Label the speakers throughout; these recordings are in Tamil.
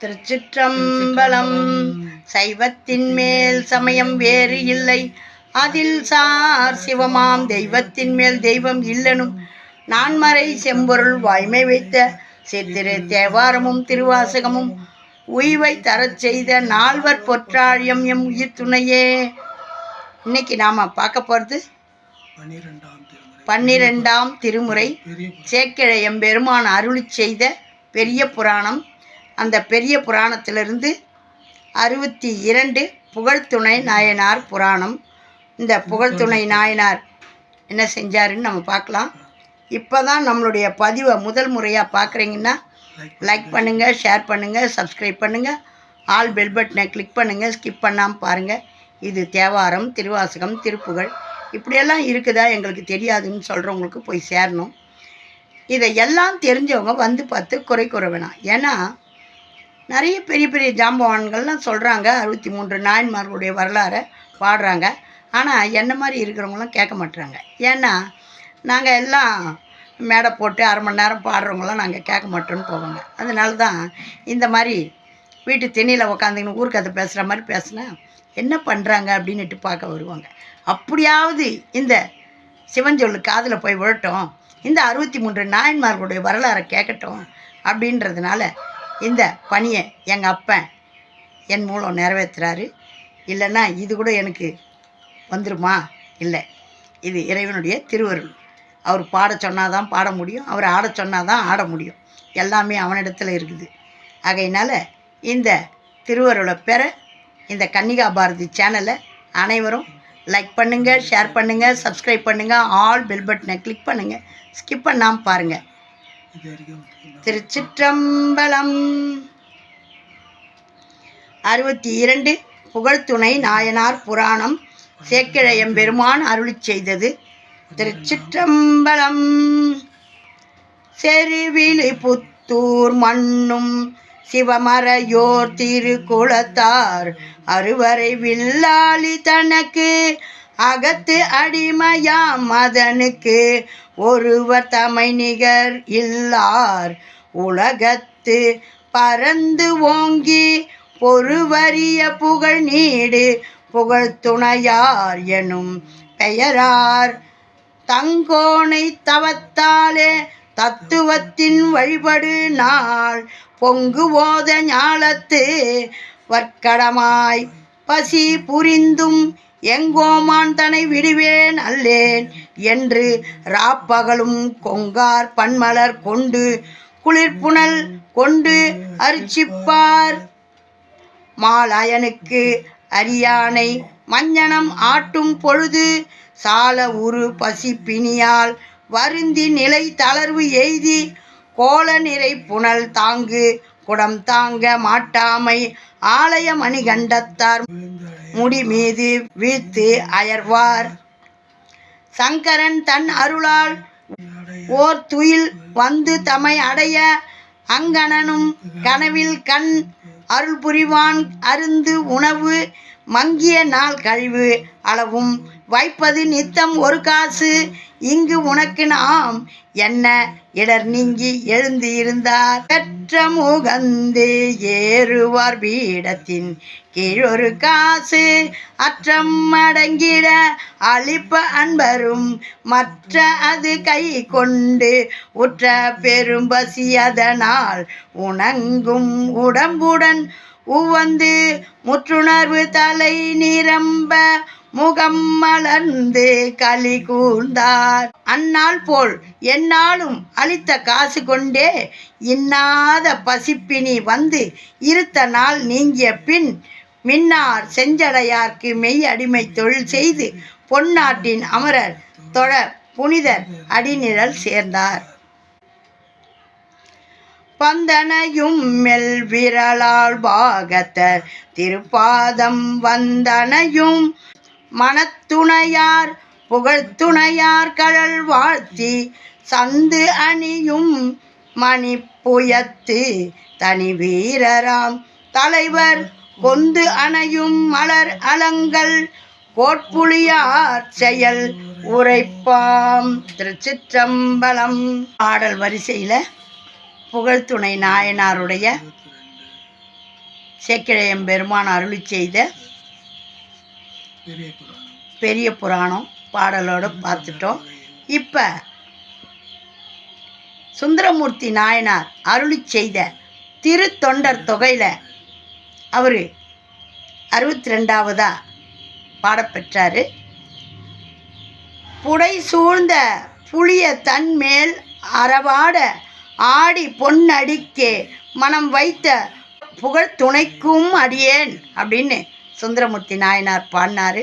Speaker 1: திருச்சிற்றம்பலம். சைவத்தின் மேல் சமயம் வேறு இல்லை. அதில் சார் சிவமாம் தெய்வத்தின் மேல் தெய்வம் இல்லனும். நான்மறை செம்பொருள் வாய்மை வைத்த சித்திரு தேவாரமும் திருவாசகமும் உய்வை தரச் செய்த நால்வர் பொற்றாழியம் எம் உயிர் துணையே. இன்னைக்கு நாம பார்க்க போகிறது பன்னிரெண்டாம் திருமுறை.
Speaker 2: பெரிய
Speaker 1: சேக்கிழ எம்பெருமான் அருளி செய்த பெரிய புராணம். அந்த பெரிய புராணத்திலிருந்து அறுபத்தி இரண்டு புகழ்துணை நாயனார் புராணம். இந்த புகழ்துணை நாயனார் என்ன செஞ்சாருன்னு நம்ம பார்க்கலாம். இப்போ தான் நம்மளுடைய பதிவை முதல் முறையாக பார்க்குறீங்கன்னா
Speaker 2: லைக்
Speaker 1: பண்ணுங்கள் ஷேர் பண்ணுங்கள் சப்ஸ்கிரைப் பண்ணுங்கள் ஆல் பெல் பட்டனை கிளிக் பண்ணுங்கள் ஸ்கிப் பண்ணாமல் பாருங்கள் இது தேவாரம் திருவாசகம் திருப்புகழ். இப்படியெல்லாம் இருக்குதா எங்களுக்கு தெரியாதுன்னு சொல்கிறவங்களுக்கு போய் சேரணும். இதை எல்லாம் தெரிஞ்சவங்க வந்து பார்த்து குறை கூற வேணாம் ஏன்னா நிறைய பெரிய பெரிய ஜாம்பவான்கள்லாம் சொல்கிறாங்க அறுபத்தி மூன்று நாயன்மார்களுடைய வரலாறை பாடுறாங்க. ஆனால் என்ன மாதிரி இருக்கிறவங்களாம் கேட்க மாட்டுறாங்க ஏன்னா நாங்கள் எல்லாம் மேடை போட்டு அரை மணி நேரம் பாடுறவங்களாம் நாங்கள் கேட்க மாட்டோம்னு போவாங்க. அதனால தான் இந்த மாதிரி வீட்டு திண்ணையில் உக்காந்துக்கின்னு ஊர்க்கதை பேசுகிற மாதிரி பேசுனா என்ன பண்ணுறாங்க அப்படின்னுட்டு பார்க்க வருவாங்க. அப்படியாவது இந்த சிவஞ்சொல்லு காதில் போய் விழட்டும். இந்த அறுபத்தி மூன்று நாயன்மார்களுடைய வரலாறை கேட்கட்டும் அப்படின்றதுனால இந்த பணியை எங்கள் அப்பன் என் மூலம் நிறைவேற்றுறாரு. இல்லைன்னா இது கூட எனக்கு வந்துருமா? இல்லை. இது இறைவனுடைய திருவருள். அவர் பாட சொன்னாதான் பாட முடியும். அவர் ஆட சொன்னாதான் ஆட முடியும். எல்லாமே அவனிடத்தில் இருக்குது. ஆகையினால் இந்த திருவருளை பெற இந்த கன்னிகா பாரதி சேனலை அனைவரும் லைக் பண்ணுங்கள் ஷேர் பண்ணுங்கள் சப்ஸ்கிரைப் பண்ணுங்கள் ஆல் பெல் பட்டனை கிளிக் பண்ணுங்கள் ஸ்கிப் பண்ணாமல் பாருங்கள் திருச்சிற்றம்பலம். அறுபத்தி இரண்டு புகழ்துணை நாயனார் புராணம் சேக்கிழையம் பெருமான் அருளிச் செய்தது. திருச்சிற்றம்பலம். செருவிலி புத்தூர் மண்ணும் சிவமறையோர் திருக்குளத்தார். அறுவரை வில்லாளி தனக்கு அகத்து அடிமையாம் அதனுக்கு ஒருவர் தமை நிகர் இல்லார். உலகத்து பறந்து ஓங்கி பொறுவரிய புகழ் நீடு புகழ் துணையார் எனும் பெயரார். தங்கோனை தவத்தாலே தத்துவத்தின் வழிபடு நாள். பொங்கு ஓத ஞாலத்து வர்க்கடமாய் பசி புரிந்தும் எங்கோமான் தனை விடுவேன் அல்லேன் என்று ராப்பகலும் கொங்கார் பன்மலர் கொண்டு குளிர்புணல் கொண்டு அரிச்சிப்பார். மாலாயனுக்கு அரியானை மஞ்சனம் ஆட்டும் பொழுது சால உரு பசி பிணியால் வருந்தி நிலை தளர்வு எய்தி கோல நிறை புனல் தாங்கு குடம் தாங்க மாட்டாமை ஆலய மணிகண்டத்தார். முடி மீது வீழ்த்து அயர்வார். சங்கரன் தன் அருளால் ஓர் துயில் வந்து தம்மை அடைய அங்கணனும் கனவில் கண் அருள் புரிவான் அருந்து உணவு மங்கிய நாள் கழிவு அளவும். வைப்பது நித்தம் ஒரு காசு இங்கு உனக்கு நாம் என்ன இடர் நீங்கி எழுந்து இருந்தார் கற்ற முகந்து ஏறுவார் பீடத்தின் கீழொரு காசு. அற்றம் அடங்கிட அழிப்ப அன்பரும் மற்ற அது கை கொண்டு உற்ற பெரும் பசி அதனால் உணங்கும் உடம்புடன் உவந்து முற்றுணர்வு தலை நிரம்ப முகம் மலர்ந்து களி கூர்ந்தார். அந்நாள் போல் என்னாலும் அளித்த காசு கொண்டே இன்னாத பசிப்பினி வந்து இருத்த நாள் நீங்கிய பின் மின்னார் செஞ்சடையார்க்கு மெய் அடிமை தொழில் செய்து பொன்னாட்டின் அமரர் தொழ புனிதர் அடிநிழல் சேர்ந்தார். பந்தனையும் மெல் விரலால் பாகத்தர் திருப்பாதம் வந்தனையும் மனத்துணையார் புகழ்த்துணையார் கடல் வாழ்த்தி சந்து அணியும் மணி புயத்து தனி வீரராம். தலைவர் கொந்து அணையும் மலர் அலங்கள் கோட்புலியார் செயல் உரைப்பாம். திருச்சிற்றம்பலம். பாடல் வரிசையில் புகழ்துணை நாயனாருடைய சேக்கிழையம் பெருமான் அருளி செய்த
Speaker 2: பெரிய புராணம்
Speaker 1: பாடலோட பாடலோடு பார்த்துட்டோம். இப்போ சுந்தரமூர்த்தி நாயனார் அருளி செய்த திருத்தொண்டர் தொகையில் அவர் அறுபத்தி ரெண்டாவதாக பாடப்பெற்றார் புடை சூழ்ந்த புளிய தன்மேல் அறவாட ஆடி பொன்னடிக்கே மனம் வைத்த புகழ் துணைக்கும் அடியேன் அப்படின்னு சுந்தரமூர்த்தி நாயனார் பாடினார்.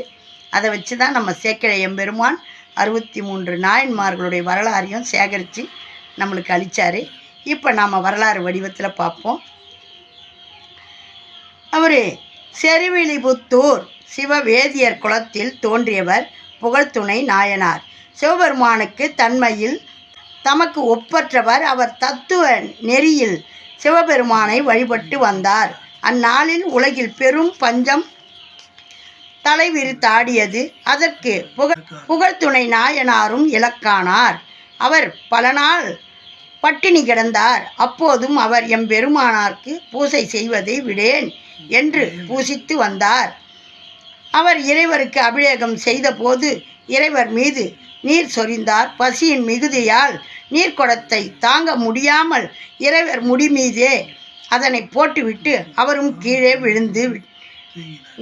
Speaker 1: அதை வச்சு தான் நம்ம சேக்கிழ எம்பெருமான் அறுபத்தி மூன்று நாயன்மார்களுடைய வரலாறையும் சேகரித்து நம்மளுக்கு அளித்தார் இப்போ நாம் வரலாறு வடிவத்தில் பார்ப்போம். அவர் செருவிலிபுத்தூர் சிவவேதியர் குலத்தில் தோன்றியவர் புகழ்துணை நாயனார். சிவபெருமானுக்கு தன்மையில் தமக்கு ஒப்பற்றவர் அவர் தத்துவ நெறியில் சிவபெருமானை வழிபட்டு வந்தார். அந்நாளில் உலகில் பெரும் பஞ்சம் தலைவிரித்தாடியது அதற்கு புகழ் புகழ்துணை நாயனாரும் இலக்கானார். அவர் பல நாள் பட்டினி கிடந்தார். அப்போதும் அவர் எம் பெருமானார்க்கு பூசை செய்வதை விடேன் என்று பூசித்து வந்தார். அவர் இறைவருக்கு அபிஷேகம் செய்தபோது இறைவர் மீது நீர் சொரிந்தார். பசியின் மிகுதியால் நீர்க்குடத்தை தாங்க முடியாமல் இறைவர் முடி மீதே அதனை போட்டுவிட்டு அவரும் கீழே விழுந்து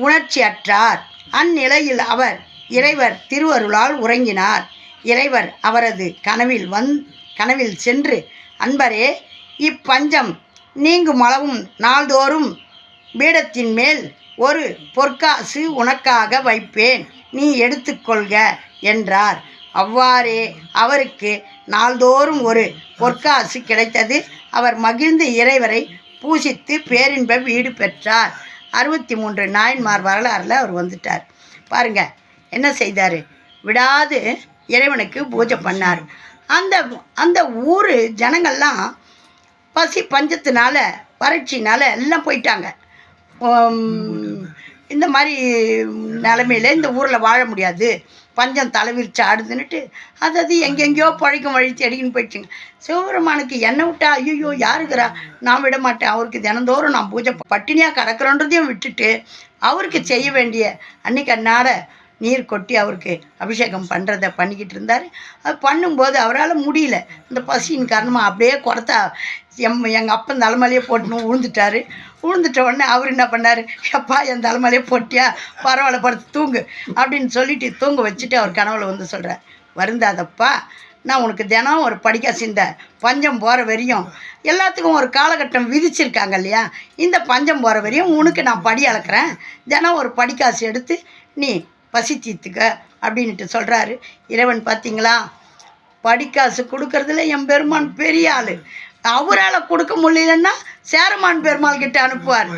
Speaker 1: உணர்ச்சியற்றார். அந்நிலையில் அவர் இறைவர் திருவருளால் உறங்கினார். இறைவர் அவரது கனவில் வந் கனவில் சென்று அன்பரே இப்பஞ்சம் நீங்கும் அளவும் நாள்தோறும் பீடத்தின் மேல் ஒரு பொற்காசு உனக்காக வைப்பேன். நீ எடுத்துக்கொள்க என்றார். அவ்வாறே அவருக்கு நாள்தோறும் ஒரு பொற்காசு கிடைத்தது. அவர் மகிழ்ந்து இறைவரை பூசித்து பேரின்ப வீடு பெற்றார். அறுபத்தி மூன்று நாயன்மார் வரலாறில் அவர் வந்துட்டார். பாருங்கள் என்ன செய்தார்? விடாது இறைவனுக்கு பூஜை பண்ணார். அந்த அந்த ஊர் ஜனங்கள்லாம் பசி பஞ்சத்தினால வறட்சினால எல்லாம் போயிட்டாங்க. இந்த மாதிரி நிலமையில இந்த ஊரில் வாழ முடியாது. பஞ்சம் தலைவிரிச்சு ஆடுதுன்னுட்டு அது அது எங்கெங்கேயோ பழைக்கும் வழி தேடிக்கின்னு போயிடுச்சுங்க. சிவபெருமானுக்கு என்னை விட்டா ஐயோ யாருக்குறா நான் விட மாட்டேன். அவருக்கு தினந்தோறும் நான் பூஜை பட்டினியாக கிடக்கிறோன்றதையும் விட்டுட்டு அவருக்கு செய்ய வேண்டிய அன்னைக்கு அன்னாட நீர் கொட்டி அவருக்கு அபிஷேகம் பண்ணுறத பண்ணிக்கிட்டு இருந்தார். அது பண்ணும்போது அவரால் முடியல. இந்த பசியின் காரணமாக அப்படியே குறத்தா எம் எங்கள் அப்பன் தலைமையிலேயே போட்டுன்னு விழுந்துட்டாரு விழுந்துட்ட உடனே அவர் என்ன பண்ணார்? எப்பா என் தலைமையிலே போட்டியா? பரவாயில்ல படுத்து தூங்கு. அப்படின்னு சொல்லிட்டு தூங்க வச்சுட்டு அவர் கனவுல வந்து சொல்கிறார் வருந்தாதப்பா நான் உனக்கு தினம் ஒரு படிக்க சிந்த. பஞ்சம் போகிற வரையும் எல்லாத்துக்கும் ஒரு காலகட்டம் விதிச்சிருக்காங்க இல்லையா? இந்த பஞ்சம் போகிற வரையும் உனக்கு நான் படி அளக்குறேன். தினம் ஒரு படிக்காசு எடுத்து நீ பசி தீர்த்துக்க அப்படின்ட்டு சொல்கிறாரு இறைவன் பார்த்தீங்களா படிக்காசு கொடுக்கறதுல என் பெருமான் பெரிய ஆள். அவரால் கொடுக்க முடியலன்னா சேரமான் பெருமாள் கிட்ட அனுப்புவார்.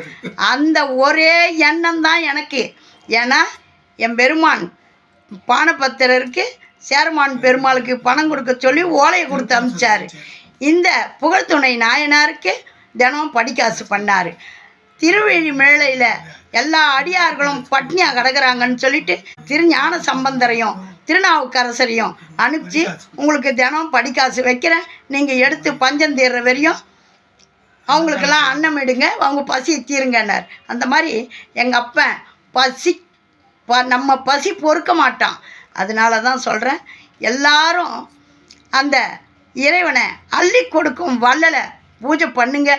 Speaker 1: அந்த ஒரே எண்ணம் தான் எனக்கு. ஏன்னா என் பெருமான் பானபத்திரருக்கு சேரமான் பெருமாளுக்கு பணம் கொடுக்க சொல்லி ஓலையை கொடுத்து அனுப்பிச்சார் இந்த புகழ்துணை நாயனாருக்கு தினம் படிக்காசு பண்ணார். திருவெழி மேலையில் எல்லா அடியார்களும் பட்னியாக கிடக்குறாங்கன்னு சொல்லிட்டு திருஞான சம்பந்தரையும் திருநாவுக்கரசரையும் அனுப்பிச்சு உங்களுக்கு தினம் படிக்காசு வைக்கிறேன். நீங்கள் எடுத்து பஞ்சம் தீர்ற வரையும் அவங்களுக்கெல்லாம் அன்னம் இடுங்க அவங்க பசி தீருங்கன்னார். அந்த மாதிரி எங்கள் அப்பன் பசி ப நம்ம பசி பொறுக்க மாட்டான். அதனால தான் சொல்கிறேன் எல்லாரும் அந்த இறைவனை அள்ளி கொடுக்கும் வள்ளலை பூஜை பண்ணுங்க.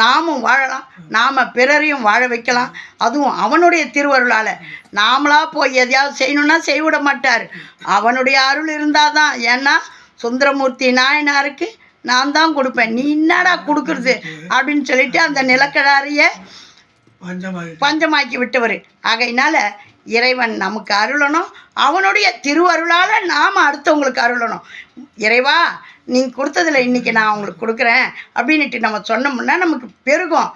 Speaker 1: நாமும் வாழலாம் நாம் பிறரையும் வாழ வைக்கலாம். அதுவும் அவனுடைய திருவருளால். நாமளாக போய் எதையாவது செய்யணும்னா செய்விட மாட்டார். அவனுடைய அருள் இருந்தால் தான் ஏன்னா சுந்தரமூர்த்தி நாயனாருக்கு நான் தான் கொடுப்பேன். நீ என்னடா கொடுக்குறது? அப்படின்னு சொல்லிட்டு அந்த நிலக்கடாரிய
Speaker 2: பஞ்சமாகி
Speaker 1: பஞ்சமாக்கி விட்டவர். ஆகையினால இறைவன் நமக்கு அருளணும். அவனுடைய திருவருளால் நாம் அடுத்தவங்களுக்கு அருளணும். இறைவா நீங்கள் கொடுத்ததில் இன்றைக்கி நான் உங்களுக்கு கொடுக்குறேன். அப்படின்ட்டு நம்ம சொன்னோம்னா நமக்கு பெருகும்.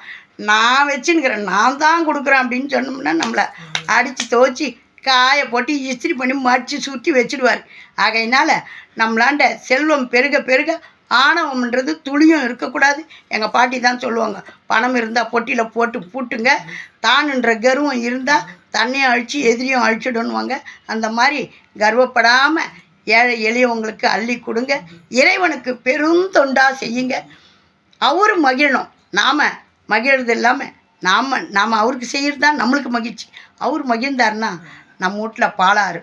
Speaker 1: நான் வச்சுன்னுக்கிறேன் நான் தான் கொடுக்குறேன் அப்படின்னு சொன்னோம்னா நம்மளை அடித்து துவச்சி காய போட்டு இஸ்திரி பண்ணி மடித்து சுற்றி வச்சிடுவார். ஆகையினால நம்மளாண்ட செல்வம் பெருக பெருக ஆணவம்ன்றது துளியும் இருக்கக்கூடாது. எங்கள் பாட்டி தான் சொல்லுவாங்க பணம் இருந்தால் பொட்டியில் போட்டு பூட்டுங்க. தானுன்ற கர்வம் இருந்தால் தன்னையும் அழித்து எதிரியும் அழிச்சிடுன்னுவாங்க அந்த மாதிரி கர்வப்படாமல் ஏழை எளியவங்களுக்கு அள்ளி கொடுங்க. இறைவனுக்கு பெரும் தொண்டா செய்யுங்க. அவரும் மகிழணும். நாம் மகிழ்றது இல்லாமல் நாம் நாம் அவருக்கு செய்கிறது தான் நம்மளுக்கு மகிழ்ச்சி. அவர் மகிழ்ந்தாருன்னா நம்ம வீட்டில் பாலாறு.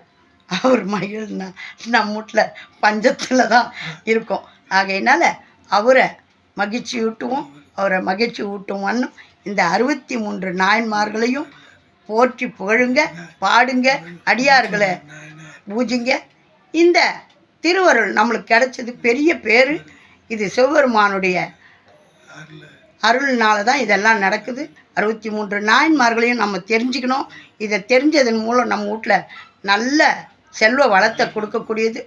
Speaker 1: அவர் மகிழ்னா நம்ம வீட்டில் பஞ்சத்தில் தான் இருக்கும். ஆகையினால அவரை மகிழ்ச்சி ஊட்டுவோம் அவரை மகிழ்ச்சி ஊட்டுவோம்னு இந்த அறுபத்தி மூன்று நாயன்மார்களையும் போற்றி புகழுங்க பாடுங்க அடியார்களை பூஜிங்க. இந்த திருவருள் நம்மளுக்கு கிடைச்சது பெரிய பேர். இது சிவபெருமானுடைய அருள்னால தான் இதெல்லாம் நடக்குது. அறுபத்தி மூன்று நாயன்மார்களையும் நம்ம தெரிஞ்சுக்கணும். இதை தெரிஞ்சதன் மூலம் நம்ம வீட்டில் நல்ல செல்வ வளத்தை கொடுக்கக்கூடியது.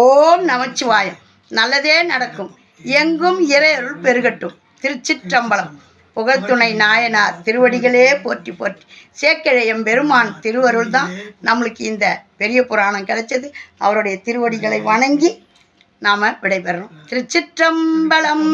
Speaker 1: ஓம் நமச்சிவாயம். நல்லதே நடக்கும். எங்கும் இறையருள் பெருகட்டும். திருச்சிற்றம்பலம். புகழ்துணை நாயனார் திருவடிகளே போற்றி போற்றி. சேக்கிழையம் பெருமான் திருவருள் தான் நம்மளுக்கு இந்த பெரிய புராணம் கிடைச்சது. அவருடைய திருவடிகளை வணங்கி நாம் விடைபெறணும். திருச்சிற்றம்பலம்.